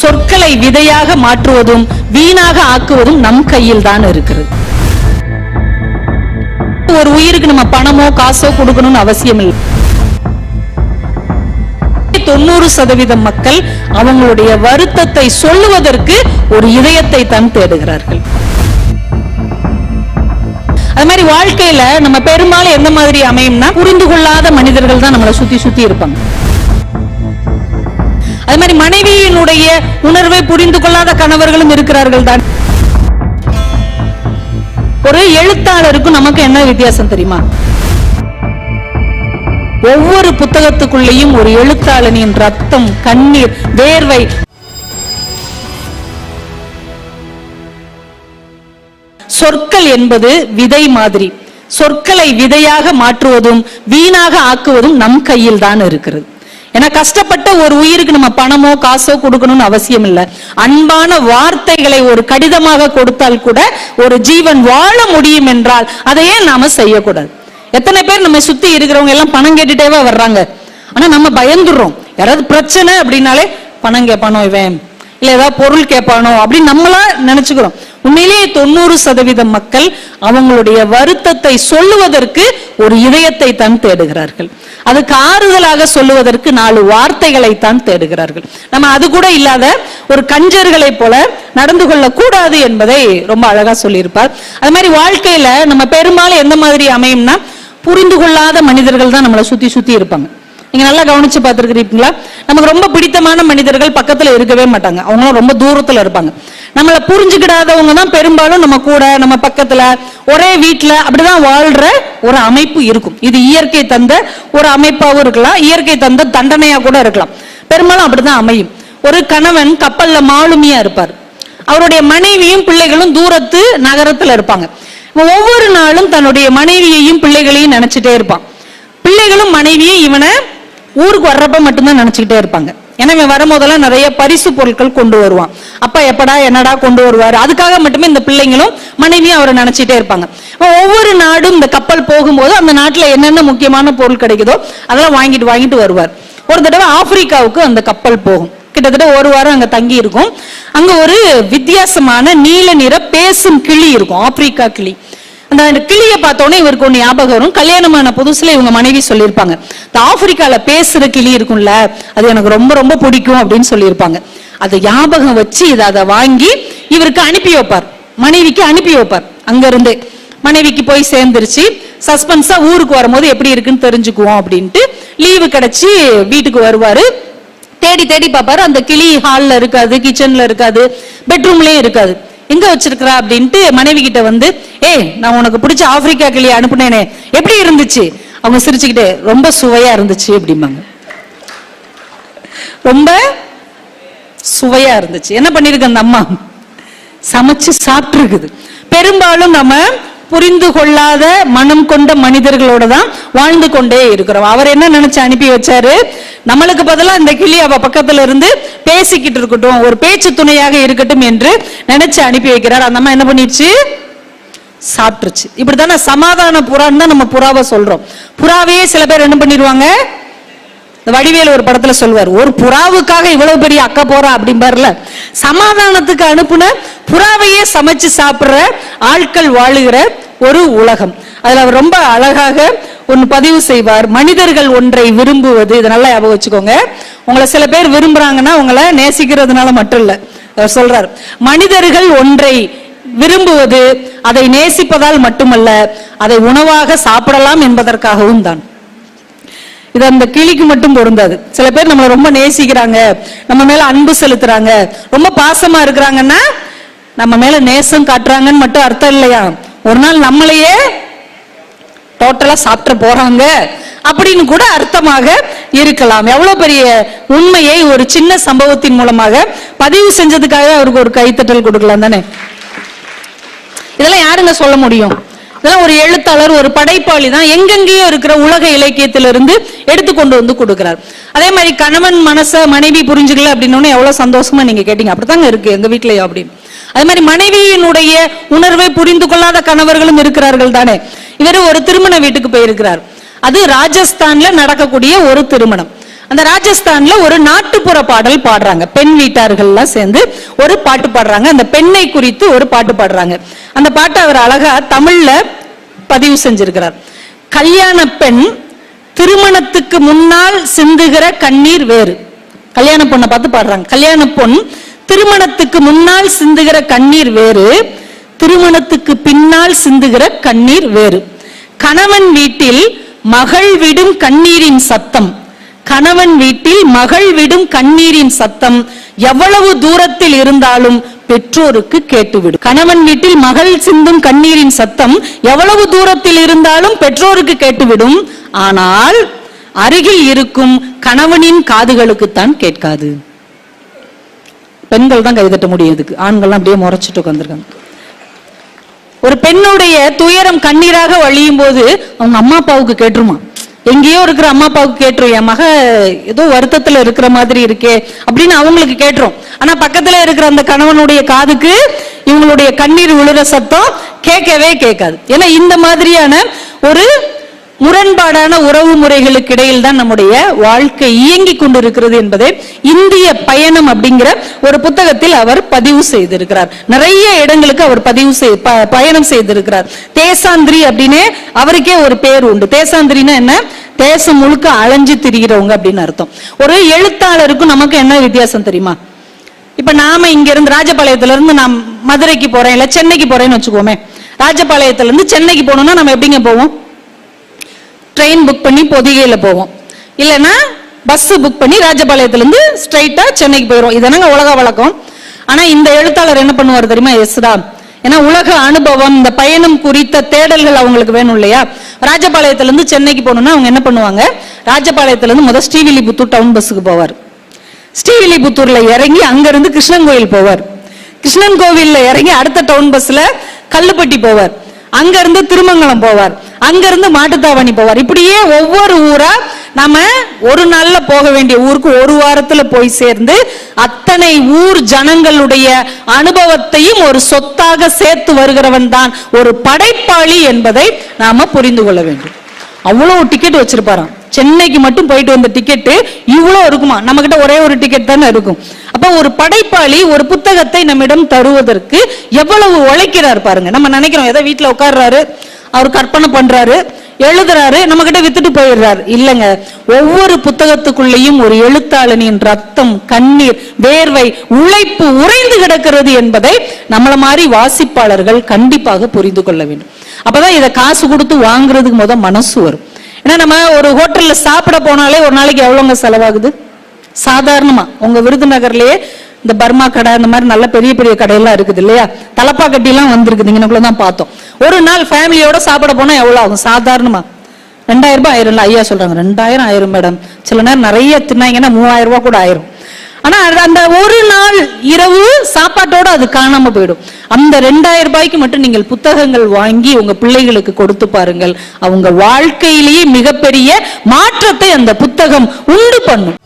சொற்களை விதையாக மாற்றுவதும் வீணாக ஆக்குவதும் நம் கையில் தான் இருக்கிறது. ஒரு உயிருக்கு நம்ம பணமோ காசோ கொடுக்கணும்னு அவசியம் இல்லை தொண்ணூறு சதவீதம் மக்கள் அவங்களுடைய வருத்தத்தை சொல்லுவதற்கு ஒரு இதயத்தை தான் தேடுகிறார்கள். அது மாதிரி வாழ்க்கையில நம்ம பெரும்பாலும் எந்த மாதிரி அமையும்னா புரிந்து கொள்ளாத மனிதர்கள் தான் நம்மளை சுத்தி சுத்தி இருப்பாங்க. அது மாதிரி மனைவியினுடைய உணர்வை புரிந்து கொள்ளாத கணவர்களும் இருக்கிறார்கள் தான். ஒரு எழுத்தாளருக்கும் நமக்கு என்ன வித்தியாசம் தெரியுமா? ஒவ்வொரு புத்தகத்துக்குள்ளேயும் ஒரு எழுத்தாளனின் ரத்தம் கண்ணீர் வேர்வை. சொற்கள் என்பது விதை மாதிரி. சொற்களை விதையாக மாற்றுவதும் வீணாக ஆக்குவதும் நம் கையில் தான் இருக்கிறது. ஏன்னா கஷ்டப்பட்ட ஒரு உயிருக்கு நம்ம பணமோ காசோ கொடுக்கணும்னு அவசியம் இல்லை. அன்பான வார்த்தைகளை ஒரு கடிதமாக கொடுத்தால் கூட ஒரு ஜீவன் வாழ முடியும் என்றால் அதையே நாம செய்யக்கூடாது? எத்தனை பேர் நம்ம சுத்தி இருக்கிறவங்க எல்லாம் பணம் கேட்டுட்டேவா வர்றாங்க? ஆனா நம்ம பயந்துடுறோம். யாராவது பிரச்சனை அப்படின்னாலே பணம் கேட்பானோ இவன்? இல்ல ஏதாவது பொருள் கேட்பானோ அப்படின்னு நம்மளா நினைச்சுக்கிறோம். உண்மையிலேயே தொண்ணூறு சதவீதம் மக்கள் அவங்களுடைய வருத்தத்தை சொல்லுவதற்கு ஒரு இதயத்தை தான் தேடுகிறார்கள். அதுக்கு ஆறுதலாக சொல்லுவதற்கு நாலு வார்த்தைகளை தான் தேடுகிறார்கள். நம்ம அது கூட இல்லாத ஒரு கஞ்சர்களை போல நடந்து கொள்ளக்கூடாது என்பதை ரொம்ப அழகா சொல்லியிருப்பார். அது மாதிரி வாழ்க்கையில நம்ம பெரும்பாலும் எந்த மாதிரி அமையும்னா புரிந்து கொள்ளாத மனிதர்கள் தான் நம்மளை சுத்தி சுத்தி இருப்பாங்க. நீங்க நல்லா கவனிச்சு பார்த்துருக்கிறீங்களா? நமக்கு ரொம்ப பிடித்தமான மனிதர்கள் பக்கத்துல இருக்கவே மாட்டாங்க. அவங்களும் ரொம்ப தூரத்துல இருப்பாங்க. நம்மளை புரிஞ்சுக்கிடாதவங்க தான் பெரும்பாலும் நம்ம கூட நம்ம பக்கத்துல ஒரே வீட்டுல அப்படிதான் வாழ்ற ஒரு அமைப்பு இருக்கும். இது இயற்கை தந்த ஒரு அமைப்பாகவும் இருக்கலாம் இயற்கை தந்த தண்டனையா கூட இருக்கலாம். பெரும்பாலும் அப்படிதான் அமையும். ஒரு கணவன் கப்பல்ல மாலுமியா இருப்பார். அவருடைய மனைவியும் பிள்ளைகளும் தூரத்து நகரத்துல இருப்பாங்க. ஒவ்வொரு நாளும் தன்னுடைய மனைவியையும் பிள்ளைகளையும் நினைச்சிட்டே இருப்பான். பிள்ளைகளும் மனைவியும் இவனை ஊருக்கு வர்றப்ப மட்டும்தான் நினைச்சுக்கிட்டே இருப்பாங்க. ஏன்னா இவன் வரும்போதெல்லாம் நிறைய பரிசு பொருட்கள் கொண்டு வருவான். அப்பா எப்படா என்னடா கொண்டு வருவார்? அதுக்காக மட்டுமே இந்த பிள்ளைங்களும் மனைவியும் அவரை நினைச்சிட்டே இருப்பாங்க. ஒவ்வொரு நாடும் இந்த கப்பல் போகும்போது அந்த நாட்டில் என்னென்ன முக்கியமான பொருள் கிடைக்குதோ அதெல்லாம் வாங்கிட்டு வாங்கிட்டு வருவார். ஒரு தடவை ஆப்பிரிக்காவுக்கு அந்த கப்பல் போகும். கிட்டத்தட்ட ஒரு வாரம் அங்க தங்கி இருக்கும் அங்க ஒரு வித்தியாசமான நீல நிற பேசும் கிளி இருக்கும் ஆப்பிரிக்கா கிளி. அந்த கிளியை பார்த்தோன்னே இவருக்கு ஒன்று ஞாபகம் வரும். கல்யாணமான புதுசுல இவங்க மனைவி சொல்லியிருப்பாங்க. இந்த ஆப்பிரிக்கால பேசுற கிளி இருக்கும்ல அது எனக்கு ரொம்ப ரொம்ப பிடிக்கும் அப்படின்னு சொல்லியிருப்பாங்க. அதை ஞாபகம் வச்சு இதை அதை வாங்கி இவருக்கு அனுப்பி வைப்பார். மனைவிக்கு அனுப்பி வைப்பார். அங்க இருந்தே மனைவிக்கு போய் சேர்ந்துருச்சு. சஸ்பென்ஸா ஊருக்கு வரும்போது எப்படி இருக்குன்னு தெரிஞ்சுக்குவோம் அப்படின்ட்டு லீவு கிடைச்சி வீட்டுக்கு வருவாரு. தேடி தேடி பார்ப்பாரு. அந்த கிளி ஹாலில் இருக்காது கிச்சன்ல இருக்காது பெட்ரூம்லயும் இருக்காது. எங்க வச்சிருக்கிறா அப்படின்ட்டு மனைவி கிட்ட வந்து ஏய் நான் உனக்கு பிடிச்ச ஆப்பிரிக்கா கிளி அனுப்புனேனே. எப்படி இருந்துச்சு? அவங்க சிரிச்சுக்கிட்டே ரொம்ப சுவையா இருந்துச்சு அப்படிம்பாங்க. ரொம்ப சுவையா இருந்துச்சு. என்ன பண்ணிருக்கு அந்த அம்மா? சமைச்சு சாப்பிட்டுருக்குது. பெரும்பாலும் நம்ம புரிந்து கொள்ளாத மனம் கொண்ட மனிதர்களோட தான் வாழ்ந்து கொண்டே இருக்கிறோம். அவர் என்ன நினைச்சு அனுப்பி வச்சாரு? நம்மளுக்கு பதிலா இந்த கிளி அவ பக்கத்துல இருந்து பேசிக்கிட்டு இருக்கட்டும் ஒரு பேச்சு துணையாக இருக்கட்டும் என்று நினைச்சு அனுப்பி வைக்கிறார். அந்த அம்மா என்ன பண்ணிடுச்சு? சாப்பிட்டுருச்சு. இப்படித்தானே சமாதான புறான்னு தான் நம்ம புறாவை சொல்றோம். புறாவையே சில பேர் என்ன பண்ணிடுவாங்க? இந்த வடிவேல் ஒரு படத்துல சொல்லுவார் ஒரு புறாவுக்காக இவ்வளவு பெரிய அக்கா போறா? அப்படிம்பாருல. சமாதானத்துக்கு அனுப்புன புறாவையே சமைச்சு சாப்பிடுற ஆட்கள் வாழுகிற ஒரு உலகம். அதுல அவர் ரொம்ப அழகாக ஒன்னு பதிவு செய்வார் மனிதர்கள் ஒன்றை விரும்புவது. இதை நல்லா ஞாபகம் வச்சுக்கோங்க. உங்களை சில பேர் விரும்புறாங்கன்னா உங்களை நேசிக்கிறதுனால மட்டும் இல்ல. அவர் சொல்றார் மனிதர்கள் ஒன்றை விரும்புவது அதை நேசிப்பதால் மட்டுமல்ல அதை உணவாக சாப்பிடலாம் என்பதற்காகவும் தான். இது அந்த கிளிக்கு மட்டும் பொருந்தாது. சில பேர் நம்மளை ரொம்ப நேசிக்கிறாங்க நம்ம மேல அன்பு செலுத்துறாங்க ரொம்ப பாசமா இருக்கிறாங்கன்னா நம்ம மேல நேசம் காட்டுறாங்கன்னு மட்டும் அர்த்தம் இல்லையா? ஒரு நாள் நம்மளையே டோட்டலா சாப்பிட்டு போறாங்க அப்படின்னு கூட அர்த்தமாக இருக்கலாம். எவ்வளவு பெரிய உண்மையை ஒரு சின்ன சம்பவத்தின் மூலமாக பதிவு செஞ்சதுக்காக அவருக்கு ஒரு கைத்தட்டல் கொடுக்கலாம் தானே? இதெல்லாம் யாருங்க சொல்ல முடியும்? ஒரு எழுத்தாளர் ஒரு படைப்பாளி தான் எங்கெங்கேயோ இருக்கிற உலக இலக்கியத்திலிருந்து எடுத்து கொண்டு வந்து கொடுக்கிறார். அதே மாதிரி கணவன் மனச மனைவி புரிஞ்சுக்கல அப்படின்னு எவ்வளவு சந்தோஷமா நீங்க கேட்டீங்க. அப்படித்தாங்க இருக்கு எங்க வீட்லயும் அப்படின்னு. அதே மாதிரி மனைவியினுடைய உணர்வை புரிந்து கொள்ளாத கணவர்களும் இருக்கிறார்கள் தானே. இவர் ஒரு திருமண வீட்டுக்கு போயிருக்கிறார். அது ராஜஸ்தான்ல நடக்கக்கூடிய ஒரு திருமணம். அந்த ராஜஸ்தான்ல ஒரு நாட்டுப்புற பாடல் பாடுறாங்க. பெண் வீட்டார்கள்லாம் சேர்ந்து ஒரு பாட்டு பாடுறாங்க. அந்த பெண்ணை குறித்து ஒரு பாட்டு பாடுறாங்க. அந்த பாட்டை அவர் அழகா தமிழ்ல பதிவு செஞ்சிருக்கிறார். கல்யாண பெண் திருமணத்துக்கு முன்னால் சிந்துகிற கண்ணீர் வேறு. கல்யாண பொண்ணை பார்த்து பாடுறாங்க. கல்யாண பொண் திருமணத்துக்கு முன்னால் சிந்துகிற கண்ணீர் வேறு. திருமணத்துக்கு பின்னால் சிந்துகிற கண்ணீர் வேறு. கணவன் வீட்டில் மகள் விடும் கண்ணீரின் சத்தம். கணவன் வீட்டில் மகள் விடும் கண்ணீரின் சத்தம் எவ்வளவு தூரத்தில் இருந்தாலும் பெற்றோருக்கு கேட்டுவிடும். கணவன் வீட்டில் மகள் சிந்தும் கண்ணீரின் சத்தம் எவ்வளவு தூரத்தில் இருந்தாலும் பெற்றோருக்கு கேட்டுவிடும். ஆனால் அருகில் இருக்கும் கணவனின் காதுகளுக்குத்தான் கேட்காது. பெண்கள் தான் கைதட்ட முடியும் இதுக்கு ஆண்கள்லாம் அப்படியே முறைச்சிட்டு உட்காந்துருக்காங்க ஒரு பெண்ணுடைய துயரம் கண்ணீராக வழியும் போது அவங்க அம்மா அப்பாவுக்கு கேட்டுருமா? எங்கேயோ இருக்கிற அம்மா அப்பாவுக்கு கேட்டுரும் என் மக ஏதோ வருத்தத்துல இருக்கிற மாதிரி இருக்கே அப்படின்னு அவங்களுக்கு கேட்டுரும். ஆனா பக்கத்துல இருக்கிற அந்த கணவனுடைய காதுக்கு இவங்களுடைய கண்ணீர் விழுற சத்தம் கேட்கவே கேட்காது. ஏன்னா இந்த மாதிரியான ஒரு முரண்பாடான உறவு முறைகளுக்கு இடையில் தான் நம்முடைய வாழ்க்கை இயங்கி கொண்டிருக்கிறது என்பதை இந்திய பயணம் அப்படிங்கிற ஒரு புத்தகத்தில் அவர் பதிவு செய்திருக்கிறார். நிறைய இடங்களுக்கு அவர் பதிவு செய் ப- பயணம் செய்திருக்கிறார். தேசாந்திரி அப்படின்னு அவருக்கே ஒரு பேர் உண்டு. தேசாந்திரின்னா என்ன? தேசம் முழுக்க அலைஞ்சு திரிகிறவங்க அப்படின்னு அர்த்தம். ஒரு எழுத்தாளருக்கும் நமக்கு என்ன வித்தியாசம் தெரியுமா? இப்ப நாம இங்க இருந்து ராஜபாளையத்துல இருந்து நான் மதுரைக்கு போறேன் இல்ல சென்னைக்கு போறேன்னு வச்சுக்கோமே. ராஜபாளையத்துல இருந்து சென்னைக்கு போகணும்னா நம்ம எப்படிங்க போவோம்? ட்ரெயின் புக் பண்ணி பொதிகையில் போவோம். இல்லைன்னா பஸ் புக் பண்ணி ராஜபாளையத்துலேருந்து ஸ்ட்ரைட்டாக சென்னைக்கு போயிடும் இதனாங்க உலக வழக்கம்? ஆனால் இந்த எழுத்தாளர் என்ன பண்ணுவார் தெரியுமா எஸ்ரா ஏன்னா உலக அனுபவம் இந்த பயணம் குறித்த தேடல்கள் அவங்களுக்கு வேணும் இல்லையா? ராஜபாளையத்துலேருந்து சென்னைக்கு போகணும்னா அவங்க என்ன பண்ணுவாங்க? ராஜபாளையத்துலேருந்து முதல் ஸ்ரீவில்லிபுத்தூர் டவுன் பஸ்ஸுக்கு போவார். ஸ்ரீவில்லிபுத்தூரில் இறங்கி அங்கேருந்து கிருஷ்ணன் கோயில் போவார். கிருஷ்ணன் கோவிலில் இறங்கி அடுத்த டவுன் பஸ்ஸில் கல்லுப்பட்டி போவார். அங்க இருந்து திருமங்கலம் போவார். அங்க இருந்து மாட்டுத்தாவணி போவார். இப்படியே ஒவ்வொரு ஊரா நம்ம ஒரு நாள்ல போக வேண்டிய ஊருக்கு ஒரு வாரத்துல போய் சேர்ந்து அத்தனை ஊர் ஜனங்களுடைய அனுபவத்தையும் ஒரு சொத்தாக சேர்த்து வருகிறவன் தான் ஒரு படைப்பாளி என்பதை நாம புரிந்து கொள்ள வேண்டும். அவ்வளவு டிக்கெட் வச்சிருப்பாராம். சென்னைக்கு மட்டும் போயிட்டு வந்த டிக்கெட்டு இவ்வளோ இருக்குமா? நம்மக்கிட்ட ஒரே ஒரு டிக்கெட் தானே இருக்கும். அப்ப ஒரு படைப்பாளி ஒரு புத்தகத்தை நம்மிடம் தருவதற்கு எவ்வளவு உழைக்கிறார் பாருங்க. நம்ம நினைக்கிறோம் ஏதோ வீட்டுல உட்கார்றாரு அவர் கற்பனை பண்றாரு எழுதுறாரு நம்ம கிட்ட வித்துட்டு போயிடுறாரு. இல்லைங்க. ஒவ்வொரு புத்தகத்துக்குள்ளேயும் ஒரு எழுத்தாளனின் ரத்தம் கண்ணீர் வேர்வை உழைப்பு உறைந்து கிடக்கிறது என்பதை நம்மள மாதிரி வாசிப்பாளர்கள் கண்டிப்பாக புரிந்து கொள்ள வேண்டும். அப்பதான் இதை காசு கொடுத்து வாங்குறதுக்கு முத மனசு வரும். ஏன்னா நம்ம ஒரு ஹோட்டல்ல சாப்பிட போனாலே ஒரு நாளைக்கு எவ்வளவுங்க செலவாகுது? சாதாரணமா உங்க விருதுநகர்லயே இந்த பர்மா கடை அந்த மாதிரி நல்ல பெரிய பெரிய கடையெல்லாம் இருக்குது இல்லையா? தலப்பா கட்டிலாம் வந்திருக்குது. இங்கனக்குள்ள தான் பார்த்தோம். ஒரு நாள் ஃபேமிலியோட சாப்பிட போனால் எவ்வளவு ஆகும்? சாதாரணமா. ரெண்டாயிரம் ரூபாய் ஆயிரும்ல ஐயா சொல்றாங்க. ரெண்டாயிரம் ஆயிரும் மேடம் சில நேரம் நிறைய தின்னாங்கன்னா மூவாயிரம் ரூபா கூட ஆயிரும். ஆனா அது அந்த ஒரு நாள் இரவு சாப்பாட்டோட அது காணாம போயிடும். அந்த ரெண்டாயிரம் ரூபாய்க்கு மட்டும் நீங்கள் புத்தகங்கள் வாங்கி உங்க பிள்ளைகளுக்கு கொடுத்து பாருங்கள். அவங்க வாழ்க்கையிலேயே மிகப்பெரிய மாற்றத்தை அந்த புத்தகம் உண்டு பண்ணும்.